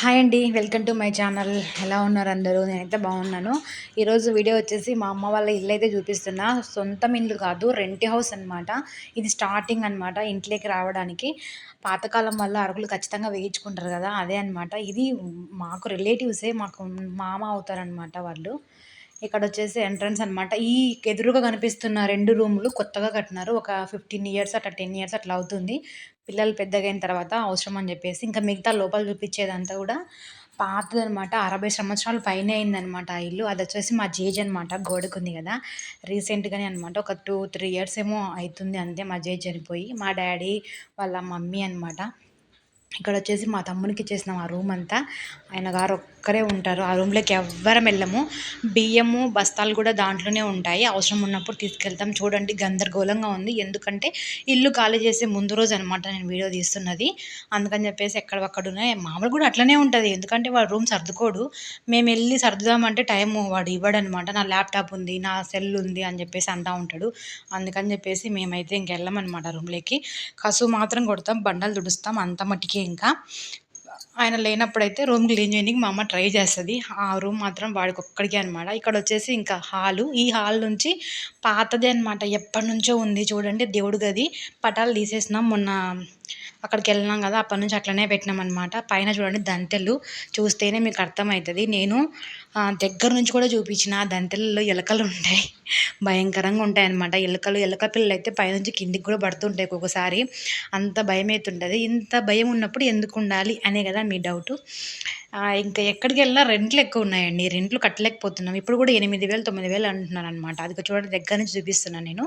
Hi అండి welcome to my channel. ఎలా ఉన్నారు అందరూ? నేనైతే బాగున్నాను. ఈరోజు వీడియో వచ్చేసి మా అమ్మ వాళ్ళ ఇల్లు అయితే చూపిస్తున్నా. సొంతం ఇల్లు కాదు రెంట్ హౌస్ అనమాట ఇది స్టార్టింగ్ అనమాట ఇంట్లోకి రావడానికి. పాతకాలం వల్ల అరుగులు ఖచ్చితంగా వేయించుకుంటారు కదా అదే అనమాట ఇది మాకు రిలేటివ్సే మాకు మామ అవుతారనమాట వాళ్ళు. ఇక్కడ వచ్చేసి ఎంట్రన్స్ అనమాట ఈ ఎదురుగా కనిపిస్తున్న రెండు రూములు కొత్తగా కట్టినారు. ఒక ఫిఫ్టీన్ ఇయర్స్ అట్లా టెన్ ఇయర్స్ అట్లా అవుతుంది. పిల్లలు పెద్దగైన తర్వాత అవసరం అని చెప్పేసి ఇంకా మిగతా లోపల చూపించేదంతా కూడా పాతది అనమాట అరవై సంవత్సరాలు పైనే అయిందనమాట ఆ ఇల్లు. అది వచ్చేసి మా జేజ్ అనమాట గోడకుంది కదా. రీసెంట్గానే అనమాట ఒక టూ త్రీ ఇయర్స్ ఏమో అవుతుంది అంతే మా జేజ్ చనిపోయి. మా డాడీ వాళ్ళ మమ్మీ అనమాట ఇక్కడ వచ్చేసి మా తమ్మునికి ఇచ్చేసినాం ఆ రూమ్ అంతా. ఆయన గారు ఒక్కరే ఉంటారు. ఆ రూమ్లోకి ఎవ్వరం వెళ్ళము. బియ్యము బస్తాలు కూడా దాంట్లోనే ఉంటాయి. అవసరం ఉన్నప్పుడు తీసుకెళ్తాం. చూడండి గందరగోళంగా ఉంది. ఎందుకంటే ఇల్లు ఖాళీ చేసే ముందు రోజు అనమాట నేను వీడియో తీస్తున్నది. అందుకని చెప్పేసి ఎక్కడ ఉన్నాయి మామూలు కూడా అట్లనే ఉంటుంది. ఎందుకంటే వాడు రూమ్ సర్దుకోడు. మేము వెళ్ళి సర్దుదామంటే టైం వాడు ఇవ్వడనమాట నా ల్యాప్టాప్ ఉంది నా సెల్ ఉంది అని చెప్పేసి అంటూ ఉంటాడు. అందుకని చెప్పేసి మేమైతే ఇంకెళ్ళమన్నమాట రూమ్లోకి. కసు మాత్రం కొడతాం బండలు తుడుస్తాం. అంత మట్టికి ఇంకా ఆయన లేనప్పుడైతే రూమ్ క్లీన్ చేయడానికి మా అమ్మ ట్రై చేస్తుంది. ఆ రూమ్ మాత్రం వాడికి ఒక్కడికే అనమాట ఇక్కడ వచ్చేసి ఇంకా హాలు. ఈ హాల్ నుంచి పాతదే అనమాట ఎప్పటి నుంచో ఉంది చూడండి దేవుడి గది. పటాలు తీసేసినాం మొన్న అక్కడికి వెళ్ళినాం కదా అప్పటి నుంచి అట్లనే పెట్టినాం అనమాట పైన చూడండి దంతెలు చూస్తేనే మీకు అర్థమవుతుంది. నేను దగ్గర నుంచి కూడా చూపించిన దంతెలలో ఎలకలు ఉంటాయి. భయంకరంగా ఉంటాయి అనమాట ఎలుకలు ఎలుక పిల్లలు అయితే పైనుంచి కిందికి కూడా పడుతుంటాయి ఒక్కొక్కసారి. అంత భయం అవుతుంటుంది ఇంత భయం ఉన్నప్పుడు ఎందుకు ఉండాలి అనే కదా మీ డౌట్. ఇంకా ఎక్కడికి వెళ్ళినా రెంట్లు ఎక్కువ ఉన్నాయండి. రెంట్లు కట్టలేకపోతున్నాం. ఇప్పుడు కూడా ఎనిమిది వేలు తొమ్మిది వేలు అంటున్నాను అనమాట అది చూడండి దగ్గర నుంచి చూపిస్తున్నాను నేను.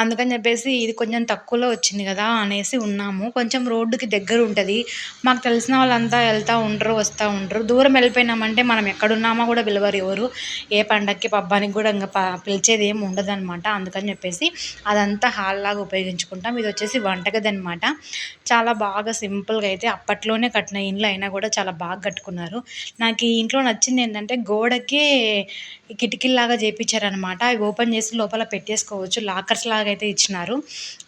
అందుకని చెప్పేసి ఇది కొంచెం తక్కువలో వచ్చింది కదా అనేసి ఉన్నాము. కొంచెం రోడ్డుకి దగ్గర ఉంటుంది. మాకు తెలిసిన వాళ్ళంతా వెళ్తూ ఉంటారు వస్తూ ఉంటారు దూరం వెళ్ళిపోయినామంటే మనం ఎక్కడున్నామో కూడా పిలవరు ఎవరు. ఏ పండగకి పబ్బానికి కూడా ఇంకా పిలిచేది ఏమి ఉండదు అనమాట అందుకని చెప్పేసి అదంతా హాల్ లాగా ఉపయోగించుకుంటాం. ఇది వచ్చేసి వంటగది అనమాట చాలా బాగా సింపుల్గా అయితే అప్పట్లోనే కట్టిన ఇండ్లు అయినా కూడా చాలా బాగా కట్టుకున్నారు. నాకు ఈ ఇంట్లో నచ్చింది ఏంటంటే గోడకి కిటికీలాగా చేయించారనమాట అవి ఓపెన్ చేసి లోపల పెట్టేసుకోవచ్చు. లాకర్స్ లాగా అయితే ఇచ్చినారు.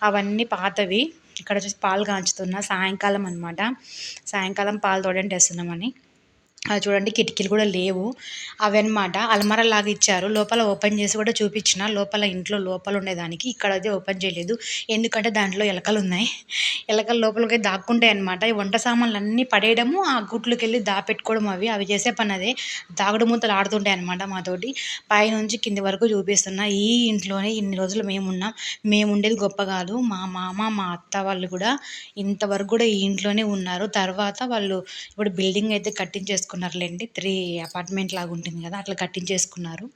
అవన్నీ పాతవి. ఇక్కడ వచ్చేసి పాలు కాంచుతున్నా. సాయంకాలం అనమాట సాయంకాలం పాలు తోడంటే వేస్తున్నామని అది చూడండి కిటికీలు కూడా లేవు. అవన్నమాట అలమర లాగా ఇచ్చారు. లోపల ఓపెన్ చేసి కూడా చూపించిన లోపల ఇంట్లో లోపల ఉండేదానికి ఇక్కడ అయితే ఓపెన్ చేయలేదు. ఎందుకంటే దాంట్లో ఎలకలు ఉన్నాయి. ఎలకలు లోపలికి దాక్కుంటాయి అనమాట ఈ వంట సామాన్లు అన్నీ పడేయడము ఆ గుట్లకి వెళ్ళి దాపెట్టుకోవడం అవి. అవి చేసే పని అదే. దాగుడు మూతలు ఆడుతుంటాయి అనమాట మాతోటి పైనుంచి కింది వరకు చూపిస్తున్నా ఈ ఇంట్లోనే ఇన్ని రోజులు మేము ఉన్నాం మేము ఉండేది గొప్ప కాదు. మా మామ మా అత్త వాళ్ళు కూడా ఇంతవరకు కూడా ఈ ఇంట్లోనే ఉన్నారు. తర్వాత వాళ్ళు ఇప్పుడు బిల్డింగ్ అయితే కట్టించేసుకున్నారు. కట్టించేసుకున్నారులేండి త్రీ అపార్ట్మెంట్ లాగా ఉంటుంది కదా అట్లా కట్టించేసుకున్నారు.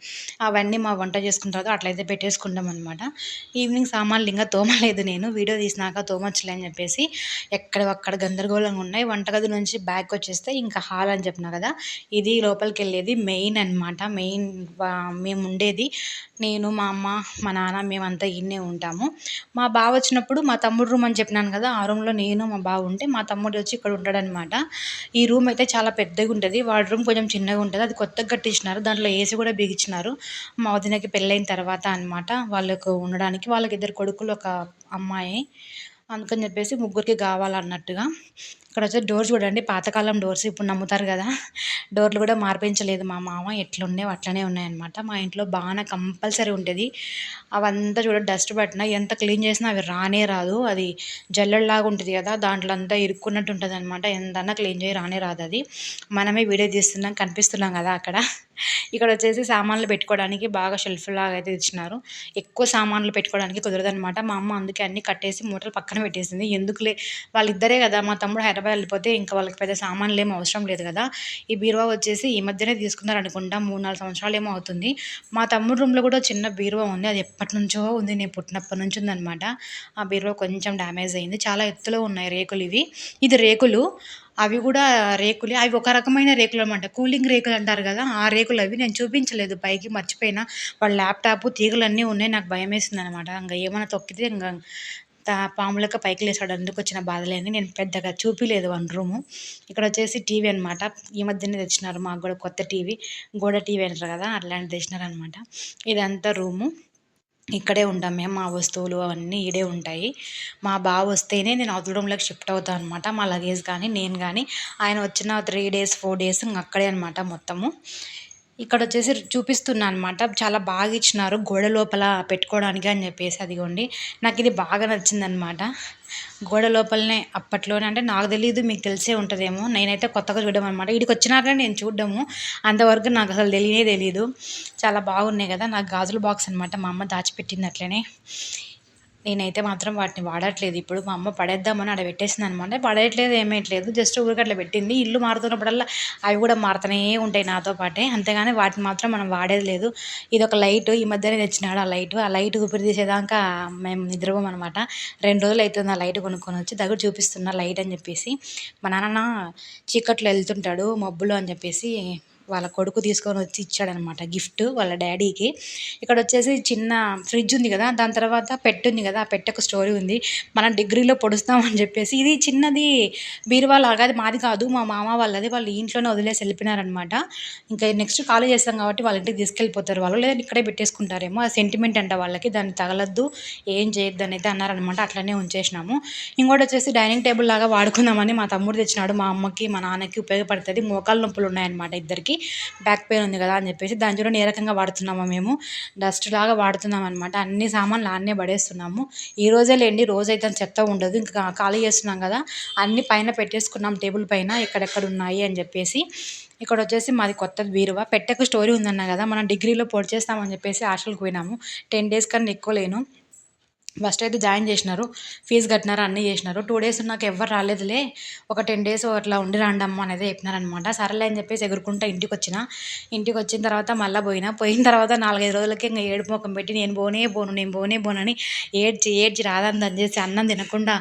అవన్నీ మా వంట చేసుకున్న తర్వాత అట్లయితే పెట్టేసుకుంటాం అనమాట ఈవినింగ్ సామాన్లు ఇంకా తోమలేదు నేను. వీడియో తీసినాక తోమచ్చలేని అని చెప్పేసి ఎక్కడక్కడ గందరగోళంగా ఉన్నాయి. వంటగది నుంచి బ్యాక్ వచ్చేస్తే ఇంకా హాల్ అని చెప్పిన కదా ఇది లోపలికి వెళ్ళేది మెయిన్ అనమాట మెయిన్ మేము ఉండేది నేను మా అమ్మ మా నాన్న మేమంతా ఇన్నే ఉంటాము. మా బావ వచ్చినప్పుడు మా తమ్ముడు రూమ్ అని చెప్పినాను కదా ఆ రూమ్లో నేను మా బావ ఉంటే మా తమ్ముడు వచ్చి ఇక్కడ ఉంటాడనమాట ఈ రూమ్ అయితే చాలా పెద్దగా ఉంటుంది ఉంటుంది రూమ్ కొంచెం చిన్నగా ఉంటుంది అది కొత్తగా కట్టించినారు దాంట్లో ఏసీ కూడా బిగించినారు. మా వదినకి పెళ్ళైన తర్వాత అనమాట వాళ్ళకు ఉండడానికి వాళ్ళకి ఇద్దరు కొడుకులు ఒక అమ్మాయి అందుకని చెప్పేసి ముగ్గురికి కావాలన్నట్టుగా. ఇక్కడ వచ్చి డోర్స్ చూడండి పాతకాలం డోర్స్ ఇప్పుడు నమ్ముతారు కదా. డోర్లు కూడా మార్పించలేదు మా మామ ఎట్లుండేవి అట్లనే ఉన్నాయన్నమాట. మా ఇంట్లో బాగా కంపల్సరీ ఉంటుంది అవంతా చూడ డస్ట్ పట్టిన ఎంత క్లీన్ చేసినా అవి రానే రాదు. అది జల్లెడలాగా ఉంటుంది కదా దాంట్లో అంతా ఇరుక్కున్నట్టు ఉంటుంది అనమాట ఎంతన్నా క్లీన్ చేయి రానే రాదు అది. మనమే వీడియో తీస్తున్నాం కనిపిస్తున్నాం కదా అక్కడ. ఇక్కడ వచ్చేసి సామాన్లు పెట్టుకోవడానికి బాగా షెల్ఫ్ లాగా అయితే ఇచ్చినారు. ఎక్కువ సామాన్లు పెట్టుకోవడానికి కుదరదు అనమాట మా అమ్మ అందుకే అన్ని కట్టేసి మూటలు పక్కన పెట్టేసింది. ఎందుకులే? వాళ్ళిద్దరే కదా మా తమ్ముడు హైదరాబాద్ వెళ్ళిపోతే ఇంకా వాళ్ళకి పెద్ద సామాన్లు ఏమో అవసరం లేదు కదా. ఈ బీరువా వచ్చేసి ఈ మధ్యనే తీసుకున్నారు అనుకుంటా మూడు నాలుగు సంవత్సరాలు ఏమో అవుతుంది. మా తమ్ముడు రూమ్లో కూడా చిన్న బీరువా ఉంది. అది ఎప్పటి నుంచో ఉంది. నేను పుట్టినప్పటి నుంచి ఉందన్నమాట. ఆ బీరువా కొంచెం డ్యామేజ్ అయింది. చాలా ఎత్తులో ఉన్నాయి రేకులు ఇవి. ఇది రేకులు. అవి కూడా రేకులే. అవి ఒక రకమైన రేకులు అనమాట కూలింగ్ రేకులు అంటారు కదా ఆ రేకులు అవి నేను చూపించలేదు పైకి మర్చిపోయినా. వాళ్ళ ల్యాప్టాప్ తీగలన్నీ ఉన్నాయి నాకు భయం వేసింది అనమాట ఇంకా ఏమైనా తొక్కితే ఇంకా పాములక పైకి లేసాడు అందుకు వచ్చిన బాధలేని నేను పెద్దగా చూపిలేదు వన్ రూము. ఇక్కడ వచ్చేసి టీవీ అనమాట ఈ మధ్యనే తెచ్చినారు మాకు కూడా కొత్త టీవీ. గోడ టీవీ అంటారు కదా అట్లాంటిది తెచ్చినారు అనమాట ఇదంతా రూము. ఇక్కడే ఉంటాం మేము మా వస్తువులు అవన్నీ ఈడే ఉంటాయి. మా బావ వస్తేనే నేను అవతల రూమ్లోకి షిఫ్ట్ అవుతాను అనమాట మా లగేజ్ కానీ నేను కానీ ఆయన వచ్చిన త్రీ డేస్ ఫోర్ డేస్ ఇంక అక్కడే అనమాట మొత్తము. ఇక్కడ వచ్చేసి చూపిస్తున్నా అనమాట చాలా బాగా ఇచ్చినారు. గోడ లోపల పెట్టుకోవడానికి అని చెప్పేసి అదిగోండి. నాకు ఇది బాగా నచ్చిందనమాట. గోడ లోపలనే అప్పట్లోనే అంటే నాకు తెలియదు మీకు తెలిసే ఉంటుందేమో. నేనైతే కొత్తగా చూడడం అనమాట ఇక్కడికి వచ్చినాకనే నేను చూడడము. అంతవరకు నాకు అసలు తెలియనే తెలియదు చాలా బాగున్నాయి కదా. నాకు గాజుల బాక్స్ అనమాట మా అమ్మ దాచిపెట్టింది అట్లనే. నేనైతే మాత్రం వాటిని వాడట్లేదు. ఇప్పుడు మా అమ్మ పడేద్దామని అక్కడ పెట్టేసింది అనమాట పడేయట్లేదు ఏమేయట్లేదు. జస్ట్ ఊరికి అట్లా పెట్టింది. ఇల్లు మారుతున్నప్పుడల్లా అవి కూడా మారుతూనే ఉంటాయి నాతో పాటే. అంతేగాని వాటిని మాత్రం మనం వాడేది లేదు. ఇది ఒక లైట్. ఈ మధ్యనే తెచ్చినాడు ఆ లైట్. ఆ లైట్ ఊపిరి తీసేదాకా మేము నిద్రపోం అనమాట రెండు రోజులు అవుతుంది ఆ లైట్ కొనుక్కొని వచ్చి దగ్గర చూపిస్తున్నా లైట్ అని చెప్పేసి. మా నాన్న చీకట్లో వెళ్తుంటాడు మబ్బులు అని చెప్పేసి వాళ్ళ కొడుకు తీసుకొని వచ్చి ఇచ్చాడనమాట గిఫ్ట్ వాళ్ళ డాడీకి. ఇక్కడ వచ్చేసి చిన్న ఫ్రిడ్జ్ ఉంది కదా దాని తర్వాత పెట్టు ఉంది కదా ఆ పెట్టెకు స్టోరీ ఉంది. మనం డిగ్రీలో పొడుస్తామని చెప్పేసి ఇది చిన్నది బీరువా లాగా అది మాది కాదు మా మామ వాళ్ళది వాళ్ళు ఇంట్లోనే వదిలేసి వెళ్ళిపోయినారనమాట. ఇంకా నెక్స్ట్ కాలేజ్ చేస్తాం కాబట్టి వాళ్ళ ఇంటికి తీసుకెళ్ళిపోతారు వాళ్ళు లేదా ఇక్కడే పెట్టేసుకుంటారేమో ఆ సెంటిమెంట్ అంట వాళ్ళకి దాన్ని తగలద్దు ఏం చేయొద్దు అని అయితే అన్నారనమాట అట్లనే ఉంచేసినాము. ఇంకోటి వచ్చేసి డైనింగ్ టేబుల్ లాగా వాడుకుందామని మా తమ్ముడు తెచ్చినాడు మా అమ్మకి మా నాన్నకి ఉపయోగపడుతుంది మోకాళ్ళ నొప్పులు ఉన్నాయన్నమాట ఇద్దరికి. బ్యాక్ పెయిన్ ఉంది కదా అని చెప్పేసి దాని చూడండి ఏ రకంగా వాడుతున్నామా మేము డస్ట్ లాగా వాడుతున్నాం అనమాట అన్ని సామాన్లు ఆన్నే పడేస్తున్నాము. ఈ రోజే లేండి రోజు అయితే చెత్త ఉండదు. ఇంకా ఖాళీ చేస్తున్నాం కదా అన్ని పైన పెట్టేసుకున్నాం టేబుల్ పైన ఎక్కడెక్కడ ఉన్నాయి అని చెప్పేసి. ఇక్కడ వచ్చేసి మాది కొత్త బీరువా. పెట్టకు స్టోరీ ఉందన్నా కదా మనం డిగ్రీలో పొడి చేస్తామని చెప్పేసి హాస్టల్కి పోయినాము. టెన్ డేస్ కన్నా ఎక్కువ లేను. ఫస్ట్ అయితే జాయిన్ చేసినారు. ఫీజు కట్టినారు అన్నీ చేసినారు. టూ డేస్ నాకు ఎవ్వరు రాలేదులే. ఒక టెన్ డేస్ అట్లా ఉండి రండి అనేది చెప్పినారనమాట సరేలే అని చెప్పేసి ఎగురుకుంటా ఇంటికి వచ్చిన. ఇంటికి వచ్చిన తర్వాత మళ్ళీ పోయినా. పోయిన తర్వాత నాలుగైదు రోజులకి ఇంకా ఏడు ముఖం పెట్టి నేను పోనే పోను నేను పోనే పోనని ఏడ్చి ఏడ్చి రాదని చేసి అన్నం తినకుండా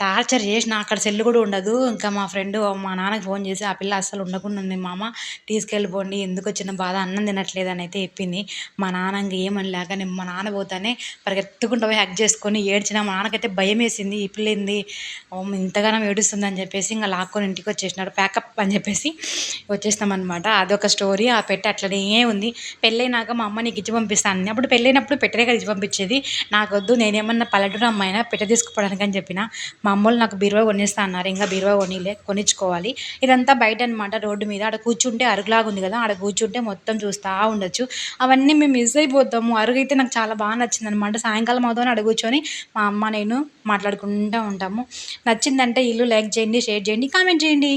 టార్చర్ చేసిన. అక్కడ సెల్ కూడా ఉండదు. ఇంకా మా ఫ్రెండ్ మా నాన్నకి ఫోన్ చేసి ఆ పిల్ల అస్సలు ఉండకుండా ఉంది మామ. తీసుకెళ్ళిపోండి. ఎందుకు వచ్చిన బాధ? అన్నం తినట్లేదు అని అయితే చెప్పింది. మా నాన్న ఇంకా ఏమని లేక నేను మా నాన్న పోతానే పరిగెత్తుకుంటా పోయి చేసి చేసుకొని ఏడ్చిన మా నాన్నకైతే భయం వేసింది ఈ ఇంతగానం ఏడుస్తుంది అని చెప్పేసి ఇంకా లాక్కొని ఇంటికి వచ్చేసినాడు. ప్యాకప్ అని చెప్పేసి వచ్చేసినామన్నమాట. అదొక స్టోరీ ఆ పెట్టి అట్లనే ఉంది. పెళ్ళైనాక మా అమ్మ నీకు ఇచ్చి పంపిస్తాను అప్పుడు పెళ్ళైనప్పుడు పెట్టరే కదా ఇచ్చి పంపించేది. నాకొద్దు నేనేమన్నా పల్లెటూరు అమ్మాయినా పెట్ట తీసుకుపోవడానికి అని చెప్పిన మా అమ్మోళ్ళు నాకు బీరువా కొనిస్తా అన్నారు. ఇంకా బీరువా కొనిలే కొనిచ్చుకోవాలి. ఇదంతా బయట అనమాట రోడ్డు మీద. ఆడ కూర్చుంటే అరుగులాగా ఉంది కదా ఆడ కూర్చుంటే మొత్తం చూస్తూ ఉండొచ్చు. అవన్నీ మేము మిస్ అయిపోతాము. అరుగు అయితే నాకు చాలా బాగా నచ్చింది అనమాట సాయంకాలం అవుతామని అడుగు కూర్చొని మా అమ్మ నేను మాట్లాడుకుంటూ ఉంటాము. నచ్చిందంటే ఇల్లు లైక్ చేయండి షేర్ చేయండి కామెంట్ చేయండి.